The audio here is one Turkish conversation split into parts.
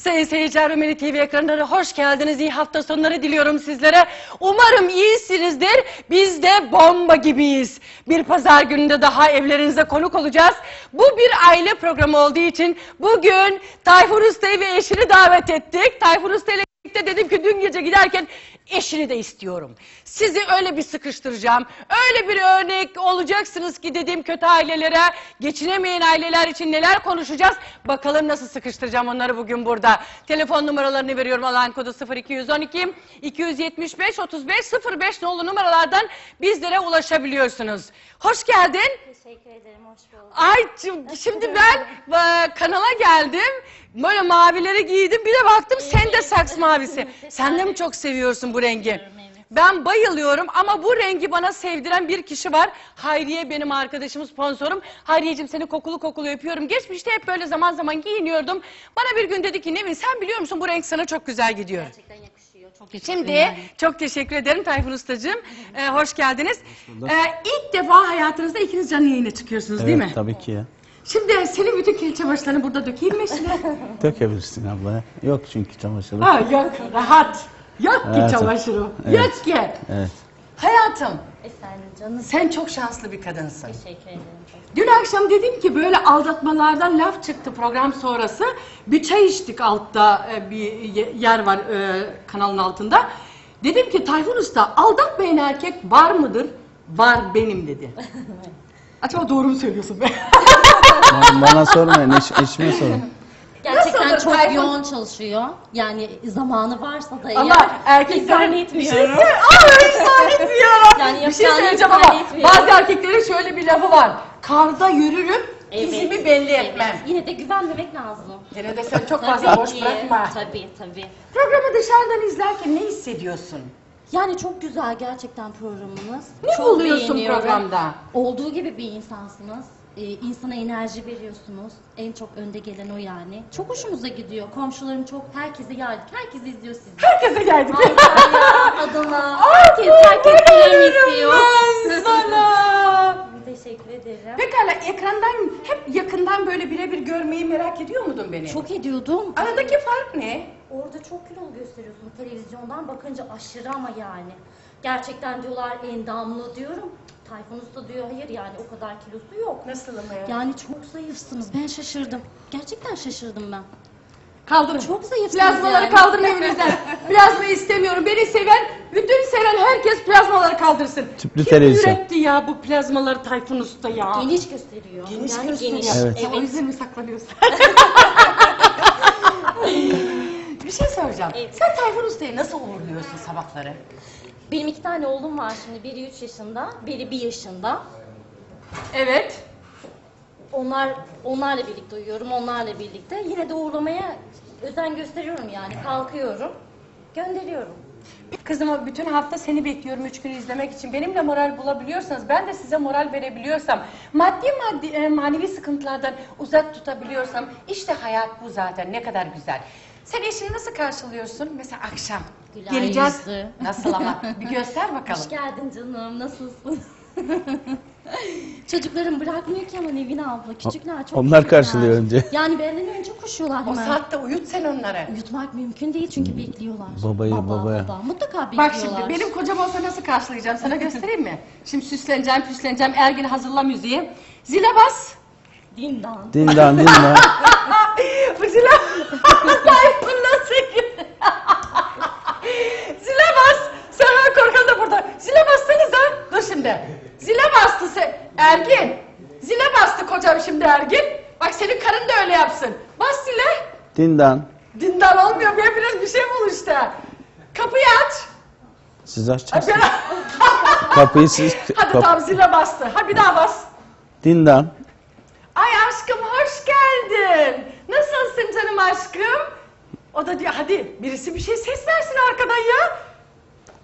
Sayın seyirciler Rumeli TV ekranları hoş geldiniz. İyi hafta sonları diliyorum sizlere. Umarım iyisinizdir. Biz de bomba gibiyiz. Bir pazar gününde daha evlerinize konuk olacağız. Bu bir aile programı olduğu için bugün Tayfur Usta'yı ve eşini davet ettik. Tayfur Usta ile birlikte dedim ki dün gece giderken eşini de istiyorum. Sizi öyle bir sıkıştıracağım. Öyle bir örnek olacaksınız ki dediğim kötü ailelere, geçinemeyen aileler için neler konuşacağız. Bakalım nasıl sıkıştıracağım onları bugün burada. Telefon numaralarını veriyorum. Alan kodu 0212 275 35 05 nolu numaralardan bizlere ulaşabiliyorsunuz. Hoş geldin. Teşekkür ederim, hoş bulduk. Ay şimdi ben e, kanala geldim. Böyle mavileri giydim. Bir de baktım sen de saks mavisi. Sen de mi çok seviyorsun bu rengi? Evet. Ben bayılıyorum ama bu rengi bana sevdiren bir kişi var. Hayriye benim arkadaşım, sponsorum. Hayriyeciğim seni kokulu kokulu öpüyorum. Geçmişte hep böyle zaman zaman giyiniyordum. Bana bir gün dedi ki Nevin sen biliyor musun bu renk sana çok güzel gidiyor. Gerçekten yakışıyor, çok Şimdi yakışıyor. çok teşekkür ederim Tayfun Ustacığım. Ee, hoş geldiniz. Ee, ilk defa hayatınızda ikiniz canlı yayına çıkıyorsunuz değil mi? Evet tabii ki ya. Şimdi senin bütün kirli çamaşırlarını burada dökeyim mi şimdi? Dökebilirsin abla. Yok çünkü çamaşırı. ha yok rahat. Yok ki Hayatım. çamaşırı. Evet. Yok ki. Evet. Hayatım Efendim canım, sen çok şanslı bir kadınsın. teşekkür ederim. Dün akşam dedim ki böyle aldatmalardan laf çıktı program sonrası. Bir çay içtik altta e, bir ye- yer var e, kanalın altında. Dedim ki Tayfun Usta aldatmayan erkek var mıdır? Var benim dedi. Acaba doğru mu söylüyorsun be? Bana, bana sormayın, eş, eşime sorun. Gerçekten Nasıldır çok Tayfun? yoğun çalışıyor. Yani zamanı varsa da Ama eğer erkeklerin ihsan bir etmiyorum. şey Aa, ihsan etmiyorum. Yani bir şey yapacağını söyleyeceğim ihsan ama etmiyorum. bazı erkeklerin şöyle bir lafı var. Karda yürürüm, Evet, izimi belli evet. etmem. Yine de güvenmemek lazım. Yine de sen çok fazla boş ki, bırakma. Tabii tabii. Programı dışarıdan izlerken ne hissediyorsun? Yani çok güzel gerçekten programınız. Ne çok buluyorsun beğeniyorum. programda? Olduğu gibi bir insansınız. Ee, insana enerji veriyorsunuz. En çok önde gelen o yani. Çok hoşumuza gidiyor. Komşularım çok, herkese geldik. Herkes izliyor sizi. Herkese geldik. Antalya, Adana, herkes, herkes istiyor. Ben sana. Teşekkür ederim. Pekala ekrandan hep yakından böyle birebir görmeyi merak ediyor muydun beni? Çok ediyordum. Aradaki fark ne? Orada çok kilolu gösteriyorsun televizyondan bakınca aşırı ama yani. Gerçekten diyorlar endamlı diyorum. Tayfun Usta diyor hayır yani o kadar kilosu yok. Nasıl ama ya? Yani çok zayıfsınız. Ben şaşırdım. Gerçekten şaşırdım ben. Kaldırın. Çok zayıfsınız Plazmaları yani. kaldırın evinizden. Plazma istemiyorum. Beni seven, bütün seven herkes plazmaları kaldırsın. Tüplü Kim televizyon. üretti ya bu plazmaları Tayfun Usta ya? Geniş gösteriyor. Geniş yani gösteriyor. geniş. Evet. Sen o Evet. yüzden mi saklanıyorsun? bir şey soracağım. Evet. Sen Tayfun Usta'yı nasıl uğurluyorsun sabahları? Benim iki tane oğlum var şimdi. Biri 3 yaşında, biri 1 yaşında. Evet. Onlar onlarla birlikte uyuyorum, onlarla birlikte. Yine de uğurlamaya özen gösteriyorum yani. Kalkıyorum, gönderiyorum. Kızım bütün hafta seni bekliyorum üç gün izlemek için. Benimle moral bulabiliyorsanız, ben de size moral verebiliyorsam, maddi maddi e, manevi sıkıntılardan uzak tutabiliyorsam, işte hayat bu zaten ne kadar güzel. Sen eşini nasıl karşılıyorsun? Mesela akşam Güler geleceğiz. yüzlü. Nasıl ama? Bir göster bakalım. Hoş geldin canım, nasılsın? Çocuklarım bırakmıyor ki ama Nevin abla. Küçükler çok Onlar küçükler. karşılıyor önce. Yani benden önce koşuyorlar O hemen. saatte uyut sen onları. Uyutmak mümkün değil çünkü bekliyorlar. Babaya, Baba, babaya. Baba. Mutlaka bekliyorlar. Bak şimdi benim kocam olsa nasıl karşılayacağım sana göstereyim mi? Şimdi süsleneceğim püsleneceğim Ergin hazırla müziği. Zile bas. Dindan. Dindan dindan. Bu zile... Tayfun nasıl gülüyor? Zile bas. Serhan Korkan da burada. Zile bassanıza. Dur şimdi. Zile bastı sen. Ergin. Zile bastı kocam şimdi Ergin. Bak senin karın da öyle yapsın. Bas zile. Dindan. Dindar olmuyor. Ben biraz bir şey bul işte. Kapıyı aç. Siz açacaksınız. ben- Kapıyı siz... Hadi kap- tamam zile bastı. Ha bir daha bas. Dindan. Ay aşkım hoş geldin. Nasılsın canım aşkım? O da diyor hadi birisi bir şey ses versin arkadan ya.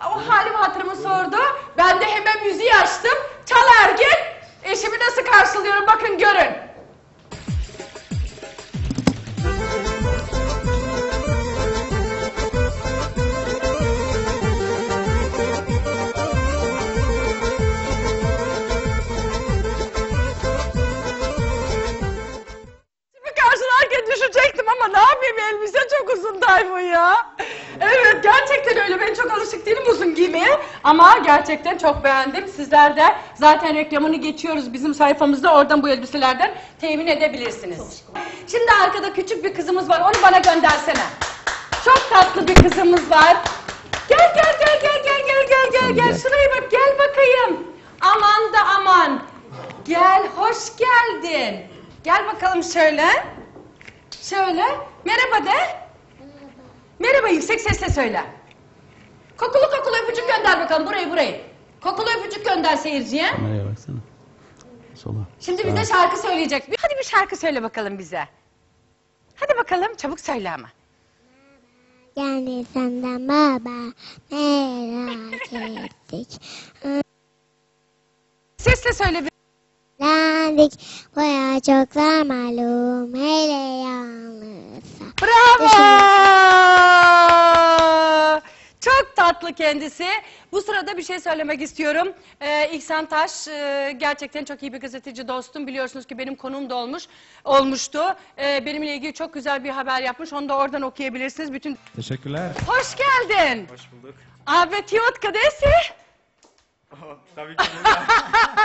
O halimi hatırımı sordu. Ben de hemen müziği açtım. Çal Ergin. Eşimi nasıl karşılıyorum bakın görün. Uzun Tayfun ya. Evet gerçekten öyle. Ben çok alışık değilim uzun giymeye. Ama gerçekten çok beğendim. Sizler de zaten reklamını geçiyoruz bizim sayfamızda. Oradan bu elbiselerden temin edebilirsiniz. Şimdi arkada küçük bir kızımız var. Onu bana göndersene. Çok tatlı bir kızımız var. Gel gel gel gel gel gel gel gel gel. Gel. Şuraya bak gel bakayım. Aman da aman. Gel hoş geldin. Gel bakalım şöyle. Şöyle. Merhaba de. Merhaba yüksek sesle söyle. Kokulu kokulu öpücük gönder bakalım burayı burayı. Kokulu öpücük gönder seyirciye. Kameraya baksana. Sola. Şimdi bize şarkı söyleyecek. Hadi bir şarkı söyle bakalım bize. Hadi bakalım çabuk söyle ama. Yani senden baba merak ettik. Sesle söyle bir. Lendik boya çoklar malum hele yalnızsa. Bravo! Çok tatlı kendisi. Bu sırada bir şey söylemek istiyorum. Ee, İhsan Taş e, gerçekten çok iyi bir gazeteci dostum. Biliyorsunuz ki benim konuğum da olmuş, olmuştu. Ee, benimle ilgili çok güzel bir haber yapmış. Onu da oradan okuyabilirsiniz. Bütün Teşekkürler. Hoş geldin. Hoş bulduk. Abi Tiyotka desi. Tabii ki Bulgar.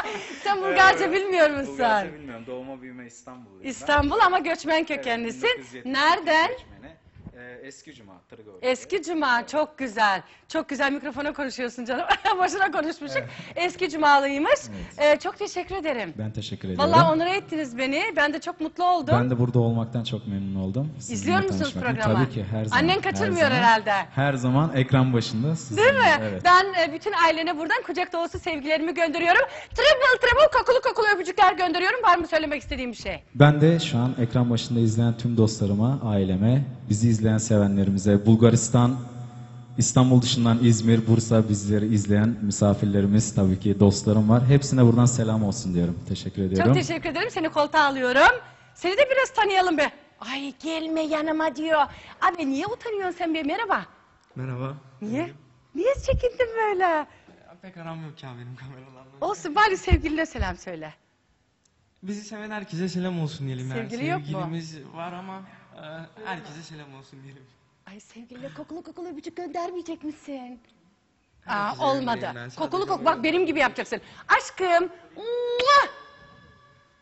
Sen Bulgarca bilmiyor musun? Bulgarca bilmiyorum. Doğma büyüme İstanbulluyum ben. İstanbul ama göçmen kökenlisin. 1970 Nereden? göçmeni. Ee, eski Cuma, Tırgova. Eski Cuma çok güzel. Çok güzel mikrofona konuşuyorsun canım. Boşuna konuşmuşuk. Eski Cumalıymış. Ee, çok teşekkür ederim. Ben teşekkür ederim. Vallahi onur ettiniz beni. Ben de çok mutlu oldum. Ben de burada olmaktan çok memnun oldum. Sizinle İzliyor musunuz tanışmaktan. programı? Tabii ki her zaman. Annen her kaçırmıyor zaman. herhalde. Her zaman ekran başında. Sizinle, Değil mi? Evet. Ben e, bütün ailene buradan kucak dolusu sevgilerimi gönderiyorum. Triple triple kokulu kokulu öpücükler gönderiyorum. Var mı söylemek istediğim bir şey? Ben de şu an ekran başında izleyen tüm dostlarıma, aileme, bizi izleyen sevenlerimize, Bulgaristan, İstanbul dışından İzmir, Bursa bizleri izleyen misafirlerimiz tabii ki dostlarım var. Hepsine buradan selam olsun diyorum. Teşekkür ediyorum. Çok teşekkür ederim. Seni koltuğa alıyorum. Seni de biraz tanıyalım be. Ay gelme yanıma diyor. Abi niye utanıyorsun sen be? Merhaba. Merhaba. Niye? Niye çekindin böyle? Ya, pek aram yok ya benim kameralarla. Olsun bari sevgiline selam söyle. Bizi seven herkese selam olsun diyelim yani. Sevgili yok mu? Sevgilimiz var ama e, herkese selam olsun diyelim. Ay sevgiline kokulu kokulu öpücük göndermeyecek misin? Aa, Herkese olmadı. göndereyim ben, sadece Kokulu kok bak benim gibi yapacaksın. Aşkım. Mua!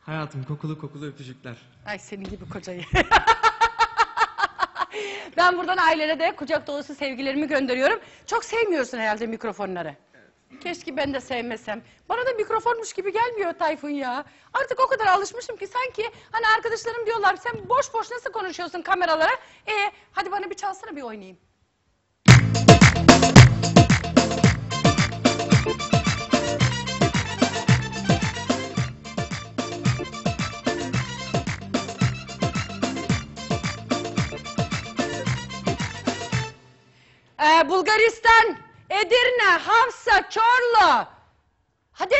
Hayatım kokulu kokulu öpücükler. Ay senin gibi kocayı. ben buradan ailene de kucak dolusu sevgilerimi gönderiyorum. Çok sevmiyorsun herhalde mikrofonları. Keşke ben de sevmesem. Bana da mikrofonmuş gibi gelmiyor Tayfun ya. Artık o kadar alışmışım ki sanki hani arkadaşlarım diyorlar sen boş boş nasıl konuşuyorsun kameralara? E hadi bana bir çalsana bir oynayayım. Ee, Bulgaristan, Edirne, Hafsa, Çorlu. Hadi.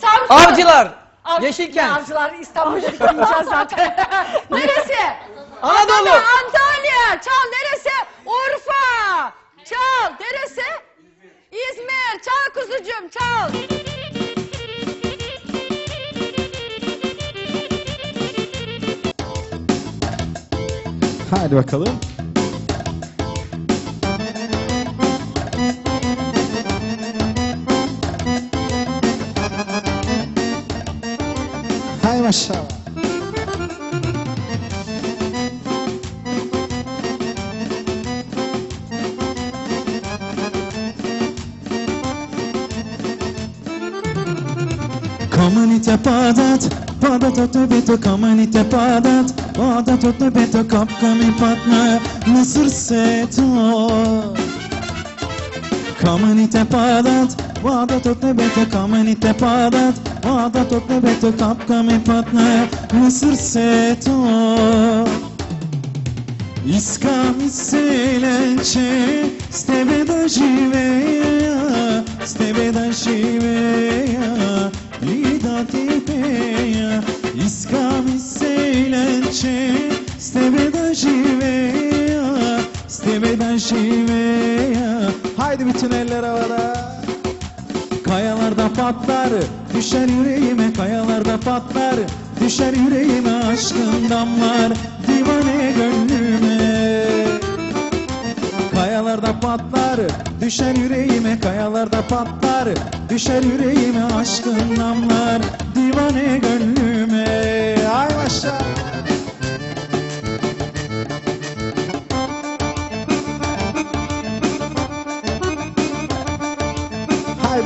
Samsun. Avcılar, Av- Yeşilkent. Avcılar İstanbul'da gitmeyeceğiz zaten. neresi? Anadolu. Adana, Antalya. Çal neresi? Urfa. Çal neresi? İzmir. Çal kuzucuğum çal. Hadi bakalım. sawa. Community padat, padat otu bitu community padat, padat otu bitu kap kami patna Mısır seto. Community padat, padat otu bitu community padat, آدا تو به تو کپکا می پتنه مصر سه تو Искам изселенче с тебе да живея, с тебе да живея и да ти пея. Искам изселенче с тебе да живея, с тебе да живея. Haydi bütün eller havada. Kayalarda patlar, düşer yüreğime kayalarda patlar. Düşer yüreğime aşkın damlar, divane gönlüme. Kayalarda patlar Düşer yüreğime kayalarda patlar. Düşer yüreğime aşkın damlar Divane gönlüme. Ay maşallah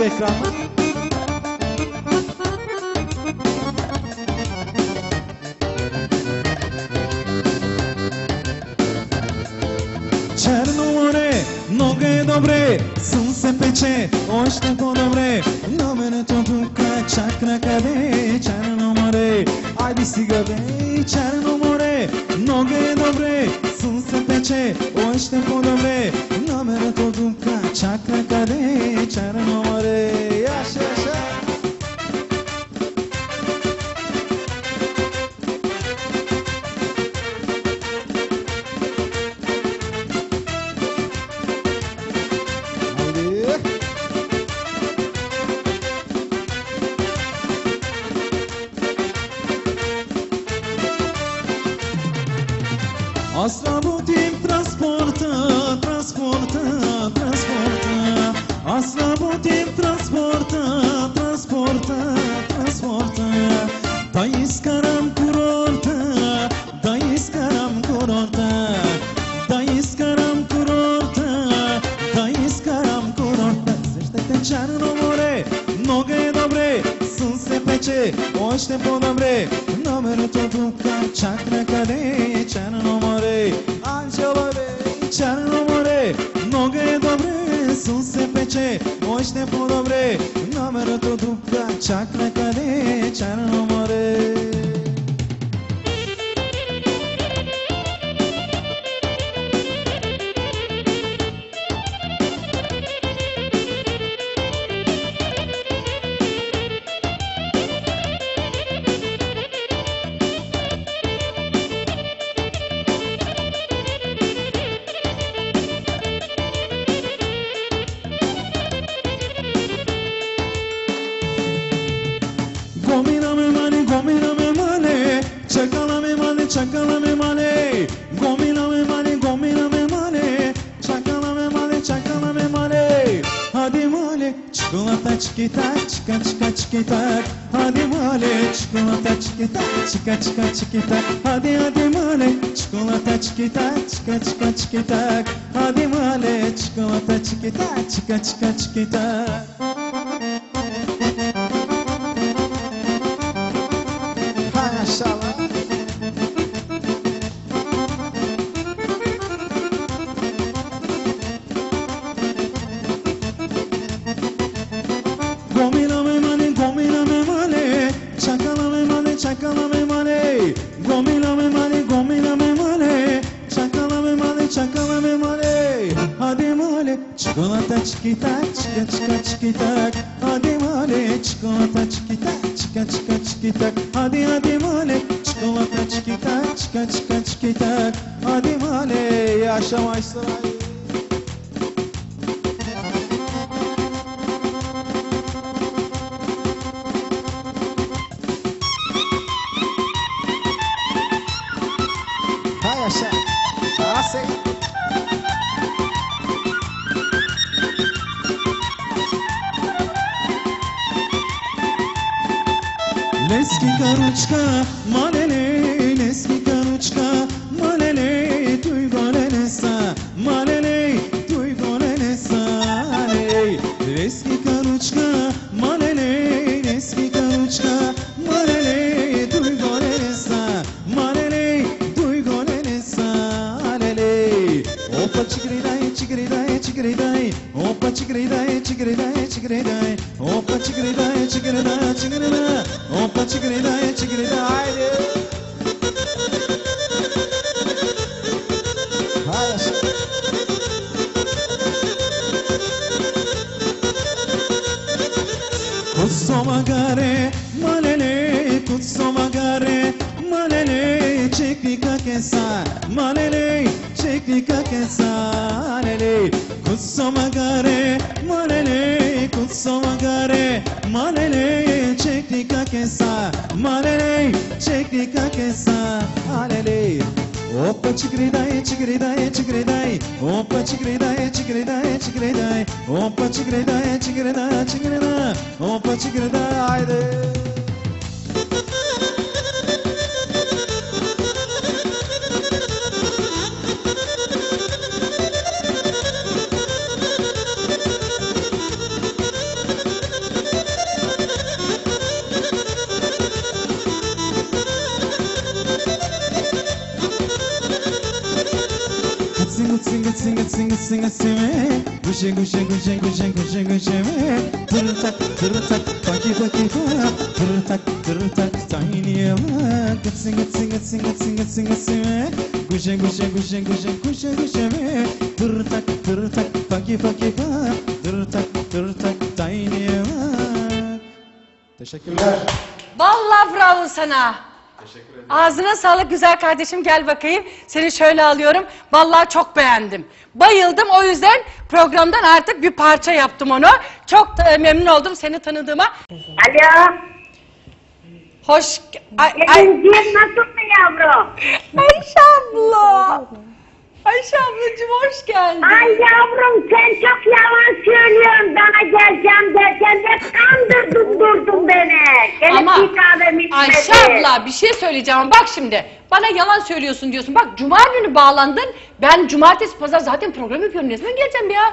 Beckham Черноморе, много е добре, слънце пече, още по-добре, но времето тук чак на къде, Черно море, айде стига бе, Черно море, много е добре, слънце пече, още по-добре, sunce peče, oš tako dobre, no mene to tuka čak de bonamre Numere to dukka chakra kade Charno more Anjolore Charno more Noge dobre Suse peče Očne podobre Numere to dukka chakra kade Charno more çakala me mane. Gomina me mane, gomina me mane, çakala me mane, çakala me mane. Hadi male, çikolata çikita, çika çika çikita. Hadi male, çikolata çikita, çika çika çikita. Hadi hadi male, çikolata çikita, çika çika çikita. Hadi male, çikolata çikita, çika çika çikita. Çikita, çika çika çikitak. Hadi male, çikolata çikita, çika çika çikitak. Hadi hadi male, çikolata çikita, çika çika çikitak. Hadi male, yaşamayı sırayı. Hay yaşa. Çigriday, opa çigriday, çigriday, çigriday, opa çigriday, çigriday, çigriday, opa çigriday, çigriday, haydi. Kusso magare, malele, kusso magare, malele, çekika kesa, malele, çekika kesa, malele, kusso magare, malele, kusso magare, malele, çekika kesa, malele, çekika kesa, malele. Opa çikriday çikriday çikriday Opa çikriday çikriday çikriday Opa çikriday çikriday çikriday Opa çikriday haydi gitsin Guşe guşe guşe guşe guşe guşe Tırı tak tırı tak Faki faki fa Tırı tak tırı tak Tiny bak Gitsin gitsin gitsin gitsin gitsin gitsin Guşe guşe guşe guşe guşe guşe Tırı tak tırı tak Faki faki fa Tırı tak tırı tak Tiny bak Teşekkürler. Vallahi bravo sana. Teşekkür ederim. Ağzına sağlık güzel kardeşim gel bakayım. Seni şöyle alıyorum. Vallahi çok beğendim. Bayıldım o yüzden programdan artık bir parça yaptım onu. Çok da, e, memnun oldum seni tanıdığıma. Alo. Hoş... Ay, ay, Gelinciğim nasılsın yavrum? Ayşe abla. Ayşe ablacığım hoş geldin. Ay yavrum sen çok yalan söylüyorsun bana geleceğim derken de kandırdın durdun beni. Gelip Ama bir kahvemi içmedin. Ayşe abla bir şey söyleyeceğim bak şimdi bana yalan söylüyorsun diyorsun. Bak cuma günü bağlandın. Ben cumartesi pazar zaten program yapıyorum. Ne zaman geleceğim ya?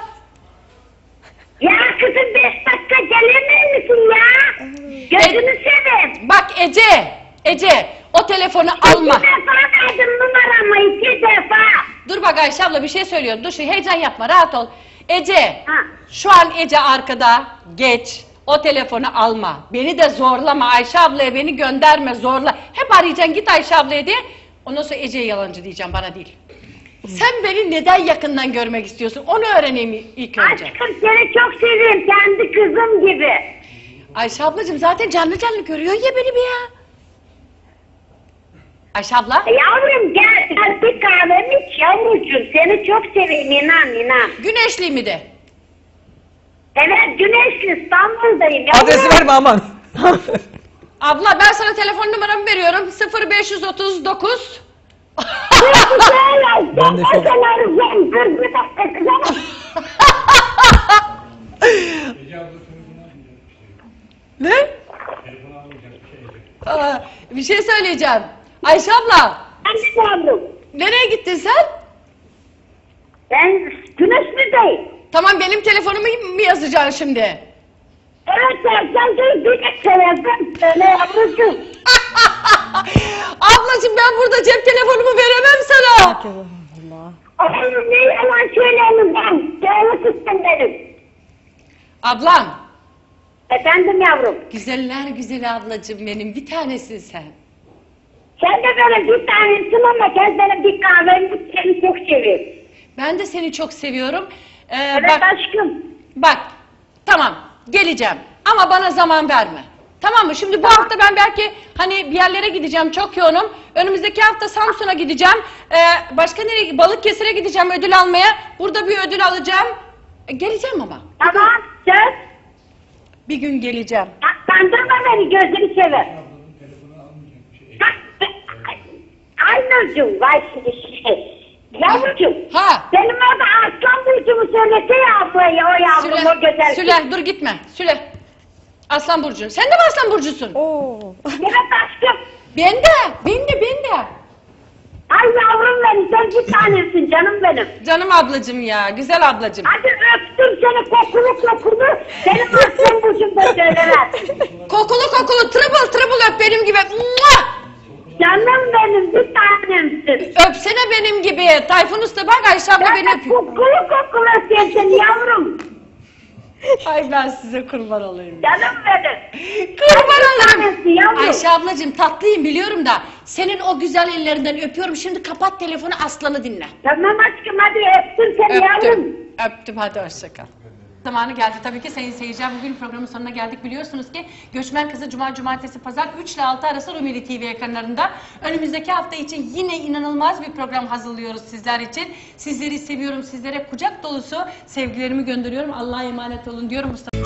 Ya kızım beş dakika gelemez misin ya? Gözünü seveyim. Bak Ece, Ece o telefonu alma. İki defa verdim numaramı iki defa. Dur bak Ayşe abla bir şey söylüyorum. Dur şu heyecan yapma rahat ol. Ece Ha. şu an Ece arkada geç. O telefonu alma. Beni de zorlama Ayşe ablaya beni gönderme zorla. Hep arayacaksın git Ayşe ablaya diye. Ondan sonra Ece'ye yalancı diyeceğim bana değil. Sen beni neden yakından görmek istiyorsun? Onu öğreneyim ilk önce. Aşkım seni çok seviyorum kendi kızım gibi. Ayşe ablacığım zaten canlı canlı görüyor ya beni bir ya. Ayşe abla. E Yavrum gel, gel bir kahvemi iç yavrucuğum. Seni çok seveyim inan inan. Güneşli mi de? Evet Güneşli İstanbul'dayım yavrum. Adresi verme aman. Abla ben sana telefon numaramı veriyorum. 0539 Ben de çok- Ne? Aa, bir şey söyleyeceğim. Ayşe abla, Ben yavrum. nereye gittin sen? Ben Güneşli'deyim. Tamam benim telefonumu mı yazacaksın şimdi? Evet sen dur bir de telefon söyle yavrucuğum. Ablacığım ben burada cep telefonumu veremem sana. Oğlum ne yalan söyleyeyim ben. Değerli kızım benim. Ablam, Efendim yavrum. güzeller güzeli ablacığım benim bir tanesin sen. Sen de böyle bir tanesin ama gel benim bir kahvemi seni çok seviyorum. Ben de seni çok seviyorum. Ee, Evet bak, aşkım. bak, tamam geleceğim ama bana zaman verme. Tamam mı? Şimdi bu hafta ben belki hani bir yerlere gideceğim çok yoğunum. Önümüzdeki hafta Samsun'a gideceğim. Ee, başka nereye? Balıkesir'e gideceğim ödül almaya. Burada bir ödül alacağım. Ee, geleceğim ama. Tamam söz. Bir gün geleceğim. Kandırma beni gözünü sever. Ay Nurcuğum vay şimdi şey. Yavrucuğum. Ha. Benim orada aslan burcumu söylese ya ablaya o yavrum o güzel. Süle, dur gitme. Süle. Aslan Burcu. Sen de mi Aslan Burcu'sun? Evet aşkım. Ben de, ben de, ben de. Ay yavrum benim sen bir tanesin canım benim. Canım ablacığım ya, güzel ablacığım. Hadi öptüm seni kokulu kokulu. Benim aslan burcum da söylemez. Kokulu kokulu, triple triple öp benim gibi. Mua! Canım benim bir tanemsin. Öpsene benim gibi. Tayfun Usta bak Ayşe abla Ben beni de öpüyor. kokulu kokulu öpeyim yavrum. Ay ben size kurban olayım. Canım benim. Kurban tanesi yavrum. Ayşe ablacığım tatlıyım biliyorum da senin o güzel ellerinden öpüyorum. Şimdi kapat telefonu Aslan'ı dinle. Tamam aşkım hadi öptüm seni yavrum. Öptüm. Öptüm hadi hoşça kal. Zamanı geldi tabii ki sayın seyirciler. Bugün programın sonuna geldik. Biliyorsunuz ki Göçmen Kızı Cuma, Cumartesi, Pazar 3 ile 6 arası Rumeli TV ekranlarında. Önümüzdeki hafta için yine inanılmaz bir program hazırlıyoruz sizler için. Sizleri seviyorum. Sizlere kucak dolusu sevgilerimi gönderiyorum. Allah'a emanet olun diyorum. Mustafa